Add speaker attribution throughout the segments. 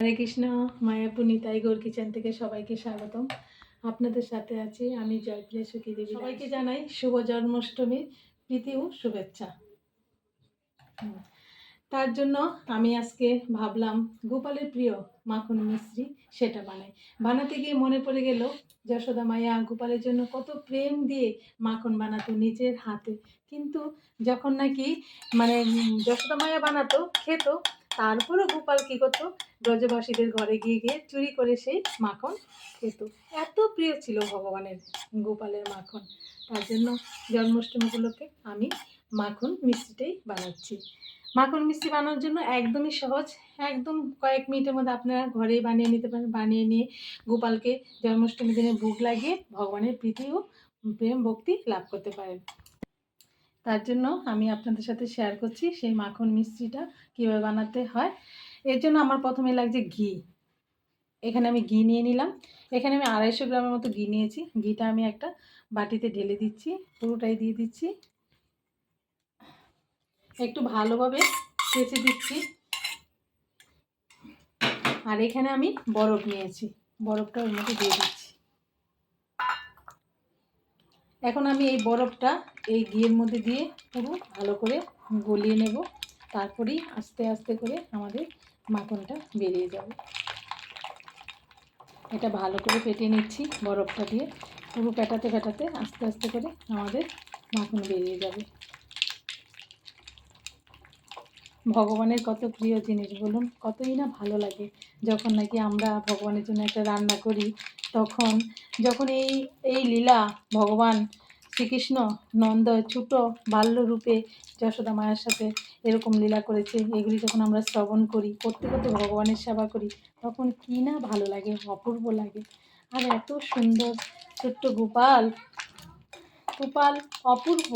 Speaker 1: হরে Krishna Mayapur Nitai Gaur kitchen থেকে সবাইকে স্বাগতম। আপনাদের সাথে আছি আমি জয়প্রিয়া সুখী দেবী সবাইকে জানাই শুভ জন্মাষ্টমীর প্রীতি ও শুভেচ্ছা। তার জন্য আমি আজকে ভাবলাম, গোপালের প্রিয় মাখন মিশ্রি সেটা বানাই। বানাতে গিয়ে মনে পড়ে গেল, যশোদা মায়া গোপালের জন্য কত প্রেম দিয়ে মাখন বানাতো নিজের হাতে। কিন্তু যখন নাকি মানে যশোদা মায়া বানাতো, খেত তারপরও গোপাল কী করতো? ব্রজবাসীদের ঘরে গিয়ে গিয়ে চুরি করে সেই মাখন খেত। এত প্রিয় ছিল ভগবানের, গোপালের মাখন। তার জন্য জন্মাষ্টমী আমি মাখন মিষ্টিটাই বানাচ্ছি। মাখন মিষ্টি বানানোর জন্য একদমই সহজ, একদম কয়েক মিনিটের মধ্যে আপনারা ঘরেই বানিয়ে নিতে পারেন, বানিয়ে নিয়ে গোপালকে জন্মাষ্টমী দিনে ভোগ লাগিয়ে ভগবানের প্রীতি ও প্রেম ভক্তি লাভ করতে পারেন। তার জন্য আমি আপনাদের সাথে শেয়ার করছি সেই মাখন মিষ্টিটা কীভাবে বানাতে হয়। এর জন্য আমার প্রথমে লাগছে ঘি। এখানে আমি ঘি নিয়ে নিলাম। এখানে আমি আড়াইশো গ্রামের মতো ঘি নিয়েছি। ঘিটা আমি একটা বাটিতে ঢেলে দিচ্ছি, পুরোটাই দিয়ে দিচ্ছি। একটু ভালোভাবে চেঁচে দিচ্ছি। আর এখানে আমি বরফ নিয়েছি। বরফটা ওর মধ্যে দিয়ে দিচ্ছি। এখন আমি এই বরফটা এই ঘিয়ের মধ্যে দিয়ে পুরো ভালো করে গলিয়ে নেব। তারপরেই আস্তে আস্তে করে আমাদের মাখনটা বেরিয়ে যাবে। এটা ভালো করে ফেটিয়ে নিচ্ছি বরফটা দিয়ে। পুরো পেটাতে পেটাতে আস্তে আস্তে করে আমাদের মাখন বেরিয়ে যাবে। ভগবানের কত প্রিয় জিনিস বলুন, কতই না ভালো লাগে। যখন নাকি আমরা ভগবানের জন্য একটা রান্না করি, তখন যখন এই এই লীলা ভগবান শ্রীকৃষ্ণ নন্দ ছোট বাল্যরূপে যশোদা মায়ের সাথে এরকম লীলা করেছে। এগুলি যখন আমরা শ্রবণ করি, করতে করতে ভগবানের সেবা করি, তখন কী না ভালো লাগে, অপূর্ব লাগে। আর এত সুন্দর, ছোট্ট গোপাল। গোপাল অপূর্ব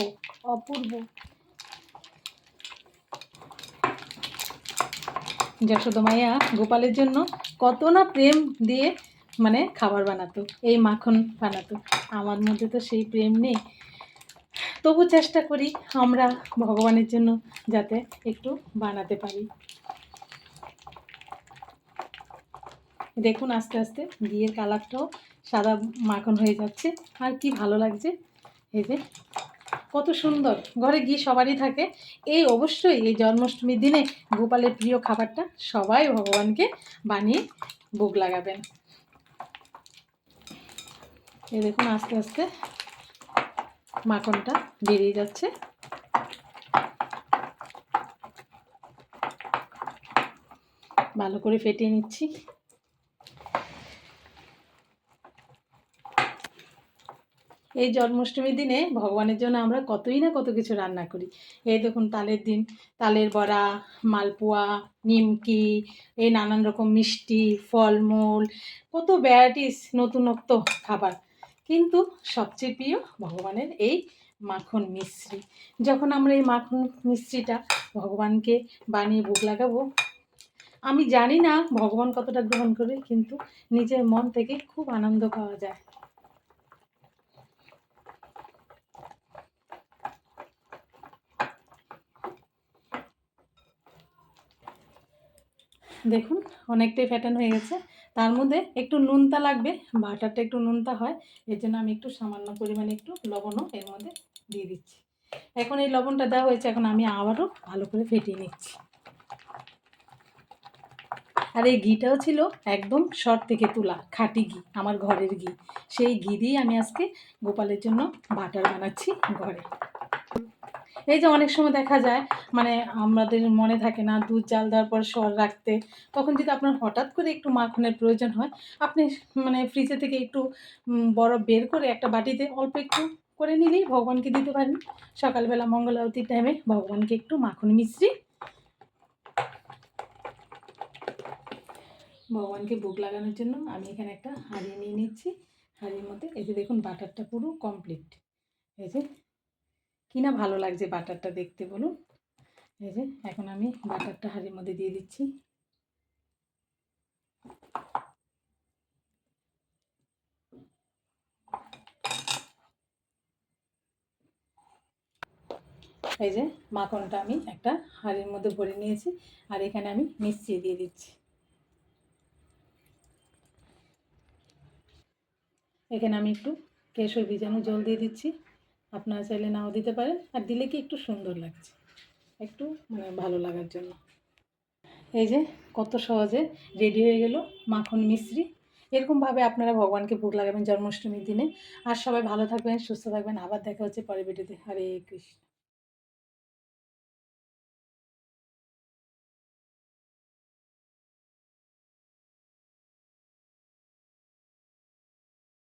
Speaker 1: অপূর্ব। যশোদা মায়া গোপালের জন্য কত না প্রেম দিয়ে মানে খাবার বানাতো, এই মাখন বানাতো। আমার মধ্যে তো সেই প্রেম নেই। তবু চেষ্টা করি আমরা ভগবানের জন্য যাতে একটু বানাতে পারি। দেখুন আস্তে আস্তে ঘিয়ের কালারটাও সাদা মাখন হয়ে যাচ্ছে। আর কি ভালো লাগছে। এই যে কত সুন্দর। ঘরে ঘি সবারই থাকে। এই অবশ্যই এই জন্মাষ্টমীর দিনে গোপালের প্রিয় খাবারটা সবাই ভগবানকে বানিয়ে ভোগ লাগাবেন। এই দেখুন, আস্তে আস্তে মাখনটা বেরিয়ে যাচ্ছে। ভালো করে ফেটিয়ে নিচ্ছি। এই জন্মাষ্টমীর দিনে ভগবানের জন্য আমরা কতই না কত কিছু রান্না করি। এই দেখুন, তালের দিন, তালের বড়া, মালপোয়া, নিমকি, এই নানান রকম মিষ্টি, ফলমূল, কত ভ্যারাইটিস নতুনত্ব খাবার। কিন্তু সবচেয়ে প্রিয় ভগবানের এই মাখন মিশ্রি। যখন আমরা এই মাখন মিশ্রিটা ভগবানকে বানিয়ে ভোগ লাগাবো, আমি জানি না ভগবান কতটা গ্রহণ করবে, কিন্তু নিজের মন থেকে খুব আনন্দ পাওয়া যায়। দেখুন, অনেকটাই ফ্যাটান হয়ে গেছে। তার মধ্যে একটু নুনতা লাগবে, বাটারটা একটু নুনতা হয়, এর জন্য আমি একটু সামান্য পরিমাণে একটু লবণও এর মধ্যে দিয়ে দিচ্ছি। এখন এই লবণটা দেওয়া হয়েছে, এখন আমি আবারও ভালো করে ফেটিয়ে নিচ্ছি। আর এই ঘিটাও ছিল একদম শর্ট থেকে তোলা, খাঁটি ঘি, আমার ঘরের ঘি। সেই ঘি দিয়েই আমি আজকে গোপালের জন্য বাটার বানাচ্ছি ঘরে। এই যে অনেক সময় দেখা যায় মানে আমাদের মনে থাকে না, দুধ জাল দেওয়ার পর সর রাখতে, তখন যদি আপনার হঠাৎ করে একটু মাখনের প্রয়োজন হয়, আপনি মানে ফ্রিজে থেকে একটু বরফ বের করে একটা বাটিতে অল্প একটু করে নিলেই ভগবানকে দিতে পারেন। সকালবেলা মঙ্গল আরতির টাইমে ভগবানকে একটু মাখন মিশ্রি। ভগবানকে ভোগ লাগানোর জন্য আমি এখানে একটা হাঁড়ি নিয়ে নিচ্ছি। হাঁড়ির মধ্যে এই যে দেখুন বাটারটা পুরো কমপ্লিট এই যে কি না ভালো লাগছে বাটারটা দেখতে বলুন? এই যে, এখন আমি বাটারটা হাঁড়ির মধ্যে দিয়ে দিচ্ছি। এই যে, মাখনটা আমি একটা হাঁড়ির মধ্যে ভরে নিয়েছি আর এখানে আমি মিশিয়ে দিয়ে দিচ্ছি। এখানে আমি একটু কেশর ভিজানো জল দিয়ে দিচ্ছি। আপনারা চাইলে নাও দিতে পারেন। আর দিলে কি একটু সুন্দর লাগছে। একটু মানে ভালো লাগার জন্য। এই যে, কত সহজে রেডি হয়ে গেল মাখন মিশ্রি। এরকমভাবে আপনারা ভগবানকে ভোগ লাগাবেন জন্মাষ্টমীর দিনে। আর সবাই ভালো থাকবেন, সুস্থ থাকবেন। আবার দেখা হচ্ছে পরে ভিডিওতে। হরে কৃষ্ণ।